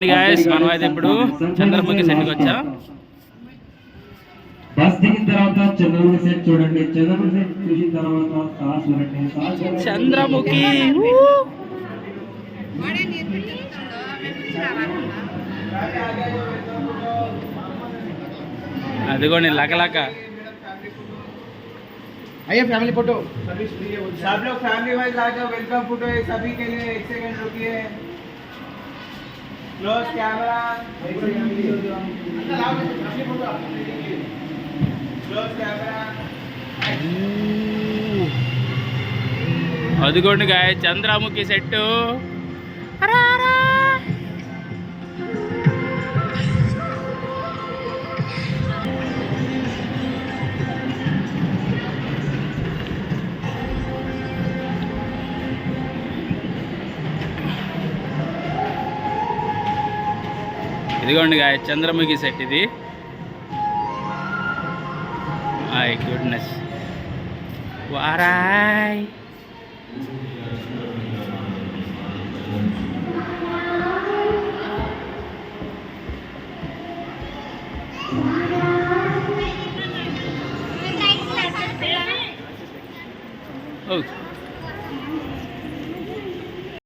Guys మనం అయితే ఇప్పుడు చంద్రముఖి సెట్కి వచ్చాం బస్ దిగిన తర్వాత చంద్రముఖి సెట్ చూడండి చంద్రముఖి సెట్ చూసిన తర్వాత సాస్ చూడండి సాస్ చూడండి. చంద్రముఖి ఊ! అదిగోండి లకలక आइए फैमिली फोटो सब लोग फैमिली वाइज आ जाओ वेलकम फोटो है सभी के लिए एक सेकंड रुकिए close camera అదిగోండి గాయ చంద్రముఖి సెట్టు. ఇదిగోండి గాయ చంద్రముఖి సెట్ ఇది ఐ గుడ్నెస్ వారాయ్ ఓ